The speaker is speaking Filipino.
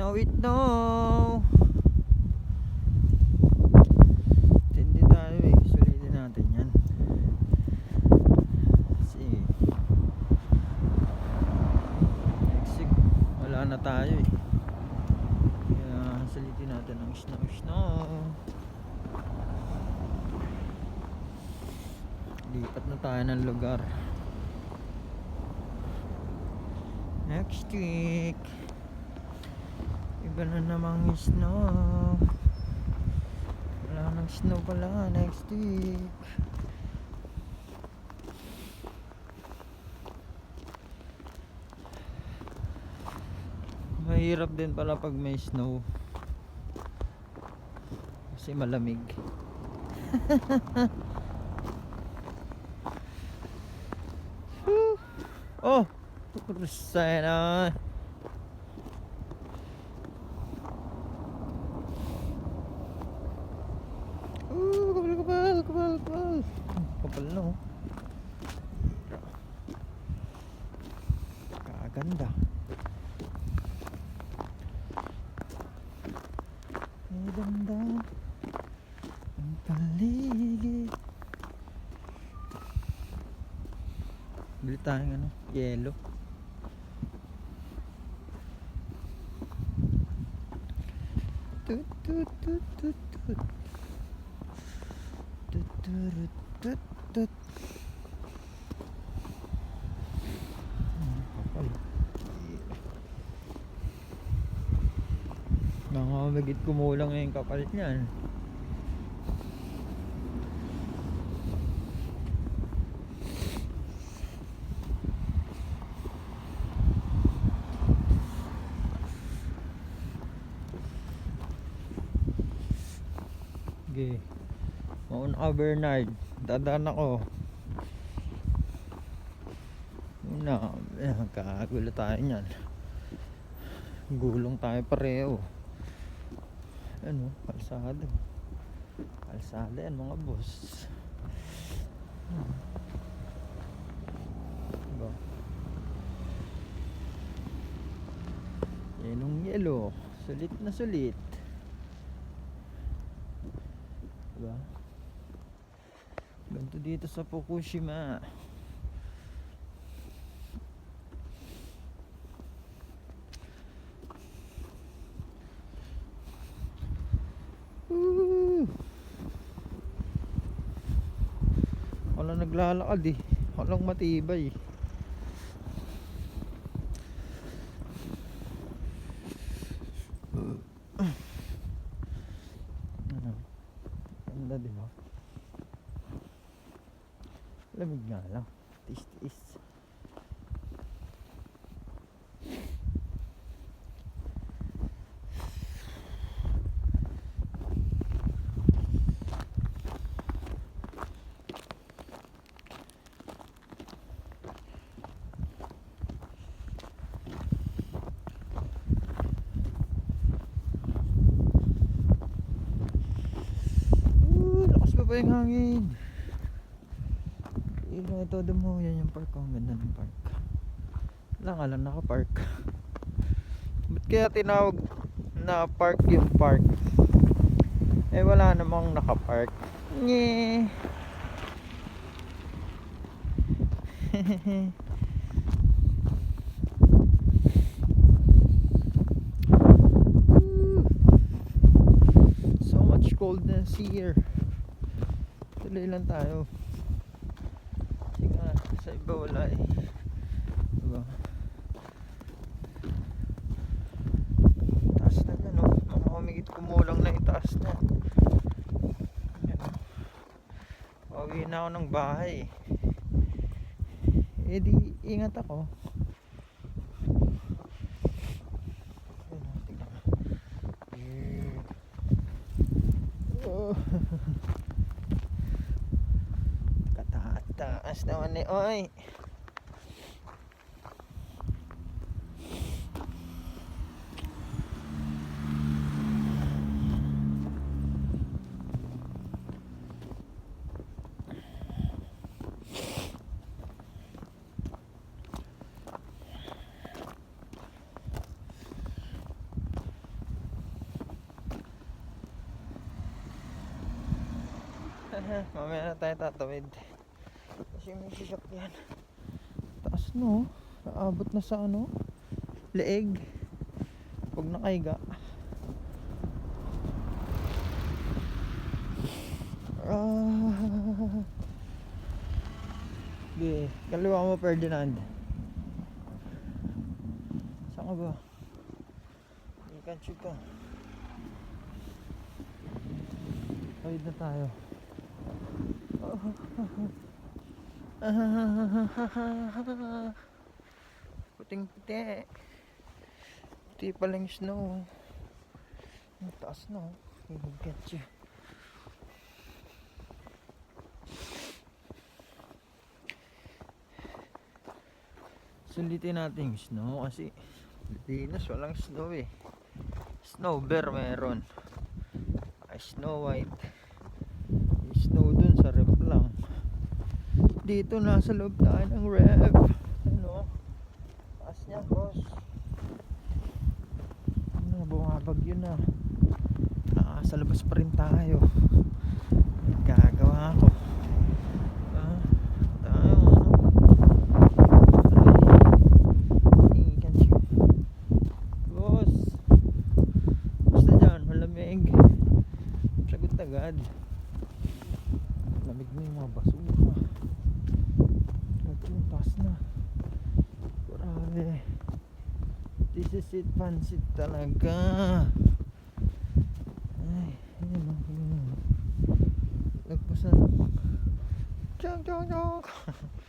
know it no. Tindi tayo eh. Sulitin natin yan. Kasi next wala na tayo eh. Kaya sulitin natin ang snow snow. Lipat na tayo ng lugar. Next week. Iba na namang snow. Wala nang snow pala next week. Mahirap din pala pag may snow. Kasi malamig. Oh! Sana. Ooh, kapal, kapal, kapal, kapal. Kapal na oh. Kaganda. Ang ganda ang paligid. Bili tayong ano, yellow. Tut tut tut tut tut. Tut tut tut tut. Kapal. Nangamagit kumulang yung kapal niyan. Okay. Ka Bernard. Dadaan ako. Una, kagulo tayo niyan. Gulong tayo pareho. Ano, kalsada. Kalsada yan mga boss. Diba? Yenong yelo. Sulit na sulit. Diba? Ganito dito sa Fukushima. Woo! Wala naglalakad eh. Walang matibay. Ano? Ganda di ba? Lamig nga lang. Pa pa yung hangin. Ilo, todo mo. Yan yung park. Ang ganda ng park. Wala nga lang naka-park. Ba't kaya tinawag na park yung park? Eh wala namang naka-park. Nye. so much coldness here. Tuloy lang tayo. Sa iba wala eh. Diba? Taas na yan, no? Mga humigit kumulang na yung taas na. Yan, oh. Pauwi na ako ng bahay. Eh di, ingat ako. Oh, Lakas naman ni Oy. Mamaya na tayo tatawid. Kasi may sasakyan. Taas no. Naabot na sa ano. Leeg. Pag nakaiga. Ah. Sige, kaliwa mo Ferdinand. Saan ka ba? Ikan ka. Tawid na tayo. Puting puti. Puti pala yung snow. Ang taas na get you. Sulitin natin yung snow kasi Pilipinas walang snow eh. Snow bear meron. Ay snow white. Snow dun. Dito nasa loob tayo ng rep. Ano? Taas niya boss. Ano, bumabagyo na. Nasa labas pa rin tayo. Gagawa ako. Ah. Sagot agad. Lamig na yung mga basura. Ito, taas na. Grabe. This is it, pansit talaga. Ay, o, ayun o. Nagpasan. Chong, chong, chong.